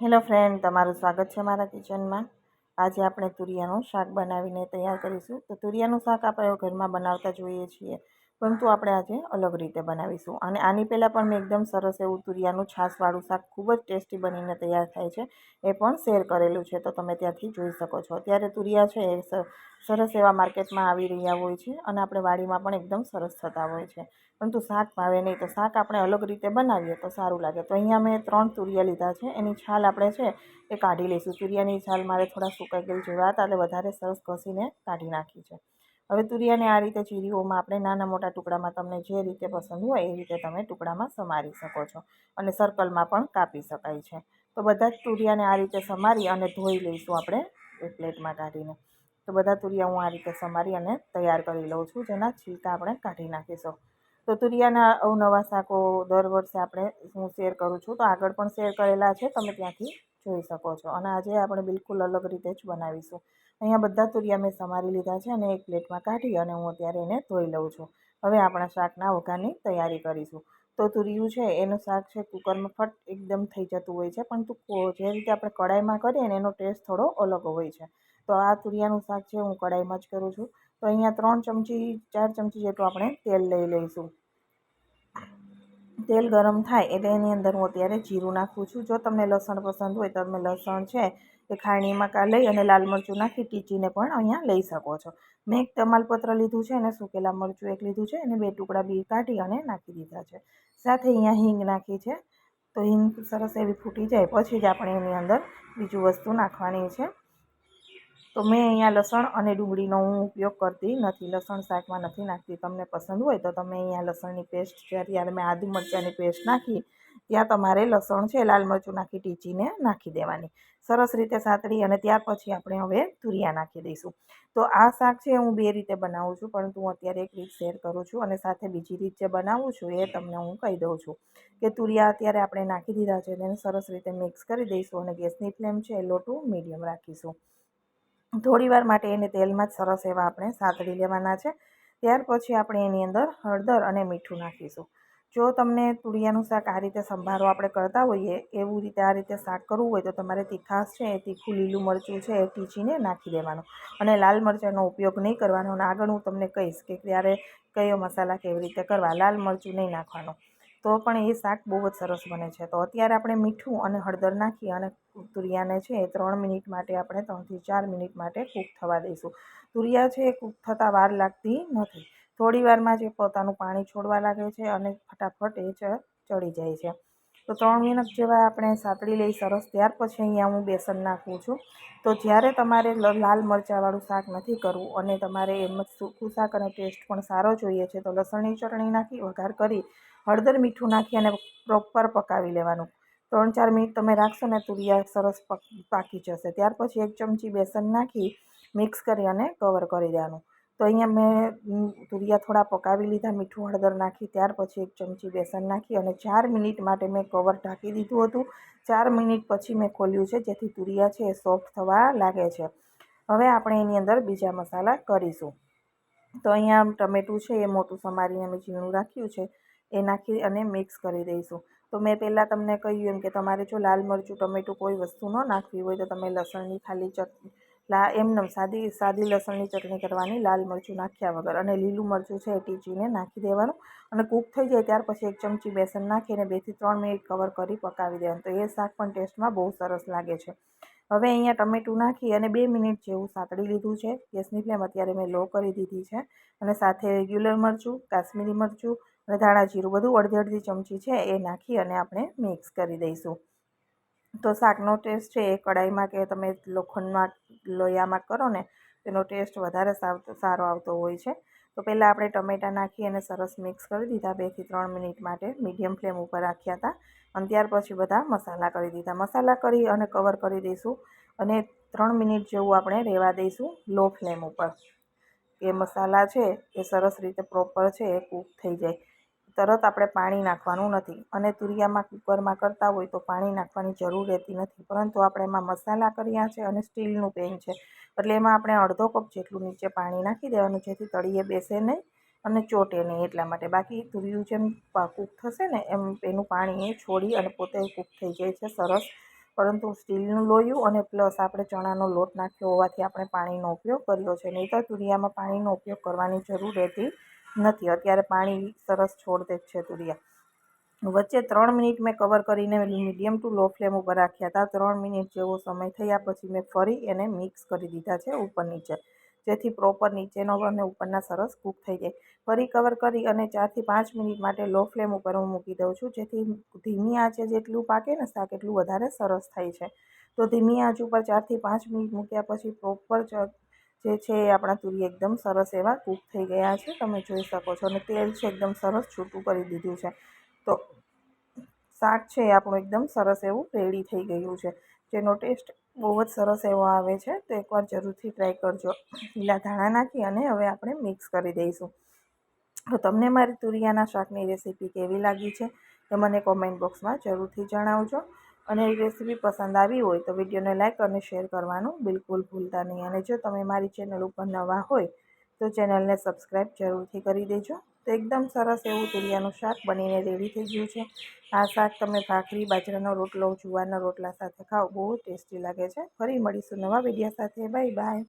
Hello friend, તમારું સ્વાગત છે મારા કિચનમાં. આજે આપણે તુરિયાનું શાક બનાવીને તૈયાર કરીશું. તો તુરિયાનું શાક આપણે ઘરમાં બનાવતા જોઈએ છીએ. પરંતુ આપણે આજે અલગ રીતે બનાવીશું. અને આની પહેલાં પણ મેં એકદમ સરસ એવું તુરિયાનું છાશવાળું શાક ખૂબ જ ટેસ્ટી બનીને તૈયાર થાય છે. એ પણ શેર કરેલું છે, તો તમે ત્યાંથી જોઈ શકો છો. અત્યારે તુરિયા છે એ સરસ એવા માર્કેટમાં આવી રહ્યા હોય છે અને આપણે વાડીમાં પણ એકદમ સરસ થતા હોય છે. પરંતુ શાક ભાવે નહીં, તો શાક આપણે અલગ રીતે બનાવીએ તો સારું લાગે. તો અહીંયા મેં ત્રણ તુરિયા લીધા છે. એની છાલ આપણે છે એ કાઢી લઈશું. તુરિયાની છાલ મારે થોડા સુકાઈ ગયેલ જેવા હતા એટલે વધારે સરસ ઘસીને કાઢી નાખી છે. હવે તુરિયાને આ રીતે ચીરીઓમાં આપણે નાના મોટા ટુકડામાં તમને જે રીતે પસંદ હોય એ રીતે તમે ટુકડામાં સમારી શકો છો અને સર્કલમાં પણ કાપી શકાય છે. તો બધા જ તુરિયાને આ રીતે સમારી અને ધોઈ લઈશું આપણે એક પ્લેટમાં કાઢીને. તો બધા તુરિયા હું આ રીતે સમારી અને તૈયાર કરી લઉં છું, જેના છિલકા આપણે કાઢી નાખીશું. તો તુરિયાના અવનવા શાકો દર વર્ષે આપણે હું શેર કરું છું, તો આગળ પણ શેર કરેલા છે, તમે ત્યાંથી જોઈ શકો છો. અને આજે આપણે બિલકુલ અલગ રીતે જ બનાવીશું. અહીંયા બધા તુરિયા મેં સમારી લીધા છે અને એક પ્લેટમાં કાઢી અને હું અત્યારે એને ધોઈ લઉં છું. હવે આપણા શાકના વઘારની તૈયારી કરીશું. તો તુરિયું છે, એનું શાક છે, કુકરમાં ફટ એકદમ થઈ જતું હોય છે પણ તું જે રીતે આપણે કડાઈમાં કરીએ ને એનો ટેસ્ટ થોડો અલગ હોય છે. તો આ તુરિયાનું શાક છે, હું કડાઈમાં જ કરું છું. તો અહીંયા ત્રણ ચમચી, ચાર ચમચી જેટલું આપણે તેલ લઈ લઈશું. તેલ ગરમ થાય એટલે એની અંદર હું અત્યારે જીરું નાખું છું. જો તમને લસણ પસંદ હોય તમે લસણ છે એ ખાણીમાં કા લઈ અને લાલ મરચું નાખી ટીચીને પણ અહીંયા લઈ શકો છો. મેં એક તમાલપત્ર લીધું છે અને સૂકેલા મરચું એક લીધું છે અને બે ટુકડા બી કાઢી અને નાખી દીધા છે. સાથે અહીંયા હિંગ નાખી છે. તો હિંગ સરસ એવી ફૂટી જાય, પછી જ આપણે એની અંદર બીજું વસ્તુ નાખવાની છે. તો મેં અહીંયા લસણ અને ડુંગળીનો હું ઉપયોગ કરતી નથી, લસણ શાકમાં નથી નાખતી. તમને પસંદ હોય તો તમે અહીંયા લસણની પેસ્ટ જ્યારે મેં આદુ મરચાંની પેસ્ટ નાખી, ત્યાં તમારે લસણ છે, લાલ મરચું નાખી, ટીચીને નાખી દેવાની. સરસ રીતે સાતળી અને ત્યાર પછી આપણે હવે તુરિયા નાખી દઈશું. તો આ શાક છે, હું બે રીતે બનાવું છું, પરંતુ હું અત્યારે એક રીત શેર કરું છું અને સાથે બીજી રીત જે બનાવું છું એ તમને હું કહી દઉં છું કે તુરિયા અત્યારે આપણે નાખી દીધા છે, તેને સરસ રીતે મિક્સ કરી દઈશું અને ગેસની ફ્લેમ છે એ લોટું મીડિયમ રાખીશું. થોડી વાર માટે એને તેલમાં જ સરસ એવા આપણે સાતળી લેવાના છે. ત્યાર પછી આપણે એની અંદર હળદર અને મીઠું નાખીશું. જો તમને તુરિયાનું શાક આ રીતે સંભારો આપણે કરતા હોઈએ, એવું રીતે આ રીતે શાક કરવું હોય તો તમારે તીખાશ છે, એ તીખું લીલું મરચું છે, એ ટીચીને નાખી દેવાનું. અને લાલ મરચાંનો ઉપયોગ નહીં કરવાનો. અને આગળ હું તમને કહીશ કે ત્યારે કયો મસાલા કેવી રીતે કરવા, લાલ મરચું નહીં નાખવાનું. તો પણ એ શાક બહુ જ સરસ બને છે. તો અત્યારે આપણે મીઠું અને હળદર નાખી અને તુરિયાને છે એ ત્રણ મિનિટ માટે આપણે ત્રણથી ચાર મિનિટ માટે કૂક થવા દઈશું. તુરિયા છે એ કૂક થતાં વાર લાગતી નથી. થોડી વારમાં જે પોતાનું પાણી છોડવા લાગે છે અને ફટાફટ એ ચડી જાય છે. તો ત્રણ મિનિટ જેવા આપણે સાતળી લઈ સરસ ત્યાર પછી અહીંયા હું બેસન નાખું છું. તો જ્યારે તમારે લાલ મરચાંવાળું શાક નથી કરવું અને તમારે એમ જ સૂકું શાક અને ટેસ્ટ પણ સારો જોઈએ છે, તો લસણની ચટણી નાખી, વઘાર કરી, હળદર મીઠું નાખી અને પ્રોપર પકાવી લેવાનું. ત્રણ ચાર મિનિટ તમે રાખશો ને તુરિયા સરસ પાકી જશે. ત્યાર પછી એક ચમચી બેસન નાખી, મિક્સ કરી અને કવર કરી દેવાનું. તો અહીંયા મેં તુરિયા થોડા પકાવી લીધા, મીઠું હળદર નાખી, ત્યાર પછી એક ચમચી બેસન નાખી અને ચાર મિનિટ માટે મેં કવર ઢાંકી દીધું હતું. ચાર મિનિટ પછી મેં ખોલ્યું છે, જેથી તુરિયા છે એ સોફ્ટ થવા લાગે છે. હવે આપણે એની અંદર બીજા મસાલા કરીશું. તો અહીંયા ટમેટું છે એ મોટું સમારીને મેં ઝીણું રાખ્યું છે, એ નાખી અને મિક્સ કરી દઈશું. તો મેં પહેલાં તમને કહ્યું એમ કે તમારે જો લાલ મરચું, ટમેટું કોઈ વસ્તુ ન નાખવી હોય તો તમે લસણની ખાલી ચટણી લા એમને સાદી સાદી લસણની ચટણી કરવાની, લાલ મરચું નાખ્યા વગર અને લીલું મરચું છે એ ટીચીને નાખી દેવાનું અને કૂક થઈ જાય ત્યાર પછી એક ચમચી બેસન નાખીને બેથી ત્રણ મિનિટ કવર કરી પકાવી દેવાનું. તો એ શાક પણ ટેસ્ટમાં બહુ સરસ લાગે છે. હવે અહીંયા ટમેટું નાખી અને બે મિનિટ જેવું સાતળી લીધું છે. ગેસની ફ્લેમ અત્યારે મેં લો કરી દીધી છે અને સાથે રેગ્યુલર મરચું, કાશ્મીરી મરચું અને ધાણા જીરું બધું અડધી અડધી ચમચી છે એ નાખી અને આપણે મિક્સ કરી દઈશું. તો શાકનો ટેસ્ટ છે એ કડાઈમાં કે તમે લોખંડમાં, લોયામાં કરો ને, તેનો ટેસ્ટ વધારે સારો આવતો હોય છે. તો પહેલાં આપણે ટમેટાં નાખી અને સરસ મિક્સ કરી દીધા બેથી ત્રણ મિનિટ માટે, મીડિયમ ફ્લેમ ઉપર રાખ્યા હતા. અને ત્યાર પછી બધા મસાલા કરી દીધા. મસાલા કરી અને કવર કરી દઈશું અને ત્રણ મિનિટ જેવું આપણે રહેવા દઈશું લો ફ્લેમ ઉપર. એ મસાલા છે એ સરસ રીતે પ્રોપર છે એ કૂક થઈ જાય. તરત આપણે પાણી નાખવાનું નથી. અને તુરિયામાં કુકરમાં કરતા હોય તો પાણી નાખવાની જરૂર રહેતી નથી. પરંતુ આપણે એમાં મસાલા કર્યા છે અને સ્ટીલનું પેન છે. એટલે એમાં આપણે અડધો કપ જેટલું નીચે પાણી નાખી દેવાનું, જેથી તળીએ બેસે નહીં અને ચોટે નહીં એટલા માટે. બાકી તુરિયું જેમ કૂક થશે ને એમ એનું પાણી એ છોડી અને પોતે કૂક થઈ જાય છે સરસ. પરંતુ સ્ટીલનું લોયું અને પ્લસ આપણે ચણાનો લોટ નાખ્યો હોવાથી આપણે પાણીનો ઉપયોગ કર્યો છે. નહીં તો તુરિયામાં પાણીનો ઉપયોગ કરવાની જરૂર રહેતી નથી. અત્યારે પાણી સરસ છોડ દે છે તુરિયા. વચ્ચે ત્રણ મિનિટ મેં કવર કરીને મીડિયમ ટુ લો ફ્લેમ ઉપર રાખ્યા હતા. ત્રણ મિનિટ જેવો સમય થયા પછી મેં ફરી એને મિક્સ કરી દીધા છે ઉપર નીચે. જેથી પ્રોપર નીચેનો અને ઉપરના સરસ કૂક થઈ જાય. ફરી કવર કરી અને ચારથી પાંચ મિનિટ માટે લો ફ્લેમ ઉપર હું મૂકી દઉં છું. જેથી ધીમી આંચે જેટલું પાકે ને શાક એટલું વધારે સરસ થાય છે. તો ધીમી આંચ ઉપર ચારથી પાંચ મિનિટ મૂક્યા પછી પ્રોપર જે છે એ આપણા તુરી એકદમ સરસ એવા કૂક થઈ ગયા છે. તમે જોઈ શકો છો અને તેલ છે એકદમ સરસ છૂટું કરી દીધું છે. તો શાક છે એ આપણું એકદમ સરસ એવું રેડી થઈ ગયું છે. જેનો ટેસ્ટ બહુ જ સરસ એવો આવે છે તો એકવાર જરૂરથી ટ્રાય કરજો. લીલા ધાણા નાખી અને હવે આપણે મિક્સ કરી દઈશું. તો તમને મારી તુરિયાના શાકની રેસીપી કેવી લાગી છે એ મને કોમેન્ટ બોક્સમાં જરૂરથી જણાવજો. અને રેસીપી પસંદ આવી હોય તો વિડીયોને લાઇક અને શેર કરવાનું બિલકુલ ભૂલતા નહીં. અને જો તમે મારી ચેનલ ઉપર નવા હોય તો ચેનલને સબસ્ક્રાઈબ જરૂરથી કરી દેજો. તો એકદમ સરસ એવું તુરિયાનું શાક બનીને રેડી થઈ ગયું છે. આ શાક તમે ભાખરી, બાજરાનો રોટલો, જુવારના રોટલા સાથે ખાઓ, બહુ ટેસ્ટી લાગે છે. ફરી મળીશું નવા વિડીયા સાથે. Bye bye